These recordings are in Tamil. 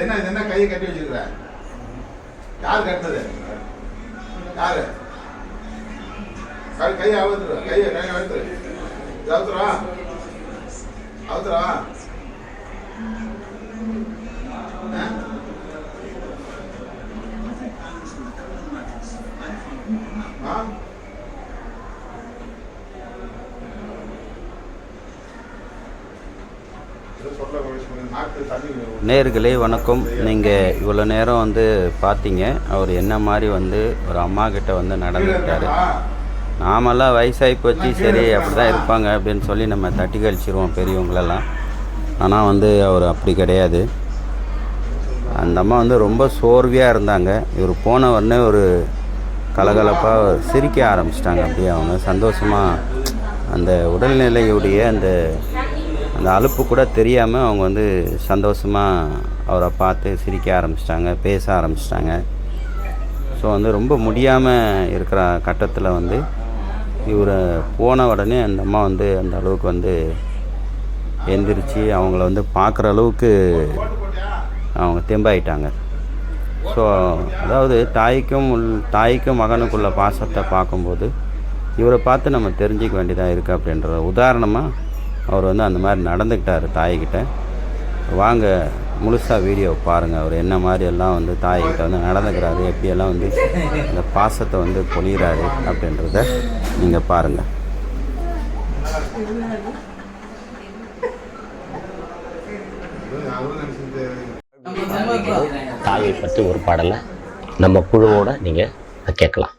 என்ன இது என்ன கையை கட்டி வச்சிருக்கிற? யார் கட்டினது? யாரு? கை கையை அவுத்துரு கையை கையை அவுத்துரு. அவுத்துறா? அவுத்துறா? நேர்களே வணக்கம். நீங்கள் இவ்வளோ நேரம் வந்து பார்த்தீங்க. அவர் என்ன மாதிரி வந்து ஒரு அம்மா கிட்ட வந்து நடந்துக்கிட்டாரு. நாமெல்லாம் வயசாகி போச்சு. சரி அப்படி தான் இருப்பாங்க அப்படின்னு சொல்லி நம்ம தட்டி கழிச்சிருவோம் பெரியவங்களெல்லாம். ஆனால் வந்து அவர் அப்படி கிடையாது. அந்த அம்மா வந்து ரொம்ப சோர்வியாக இருந்தாங்க. இவர் போன உடனே ஒரு கலகலப்பாக சிரிக்க ஆரம்பிச்சிட்டாங்க. அப்படியே அவங்க சந்தோஷமாக அந்த உடல்நிலையுடைய அந்த அந்த அலுப்பு கூட தெரியாமல் அவங்க வந்து சந்தோஷமாக அவரை பார்த்து சிரிக்க ஆரம்பிச்சிட்டாங்க பேச ஆரம்பிச்சிட்டாங்க. ஸோ வந்து ரொம்ப முடியாமல் இருக்கிற கட்டத்தில் வந்து இவரை போன உடனே அந்த அம்மா வந்து அந்த அளவுக்கு வந்து எந்திரிச்சு அவங்கள வந்து பார்க்குற அளவுக்கு அவங்க தெம்பாயிட்டாங்க. ஸோ அதாவது தாய்க்கும் உள் தாய்க்கும் மகனுக்குள்ள பாசத்தை பார்க்கும்போது இவரை பார்த்து நம்ம தெரிஞ்சிக்க வேண்டியதாக இருக்குது அப்படின்ற உதாரணமாக அவர் வந்து அந்த மாதிரி நடந்துக்கிட்டார் தாய்கிட்ட. வாங்க முழுசாக வீடியோ பாருங்கள் அவர் என்ன மாதிரி எல்லாம் வந்து தாய்கிட்ட வந்து நடந்துக்கிறாரு எப்படியெல்லாம் வந்து இந்த பாசத்தை வந்து பொழிகிறாரு அப்படின்றத நீங்கள் பாருங்கள் தாயை பற்றி ஒரு பாடலை நம்ம குழுவோட நீங்கள் கேட்கலாம்.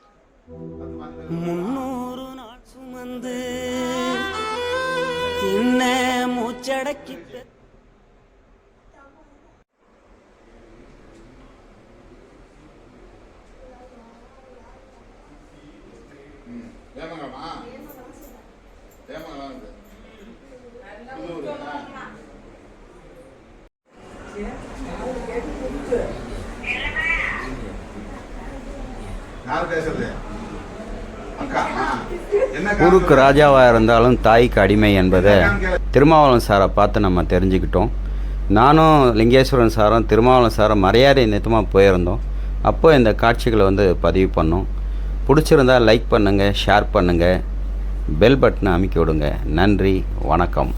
தின்ன மூச்சடக்கி பெ- ஏமங்கம்மா யார் பேசுறது? ஊருக்கு ராஜாவாக இருந்தாலும் தாய்க்கு அடிமை என்பதை திருமாவளவன் சாரை பார்த்து நம்ம தெரிஞ்சுக்கிட்டோம். நானும் லிங்கேஸ்வரன் சாரும் திருமாவளவன் சாரும் மரியாதை நித்தமாக போயிருந்தோம். அப்போது இந்த காட்சிகளை வந்து பதிவு பண்ணோம். பிடிச்சிருந்தா லைக் பண்ணுங்கள் ஷேர் பண்ணுங்கள் பெல் பட்டனை அமைக்கி விடுங்க. நன்றி வணக்கம்.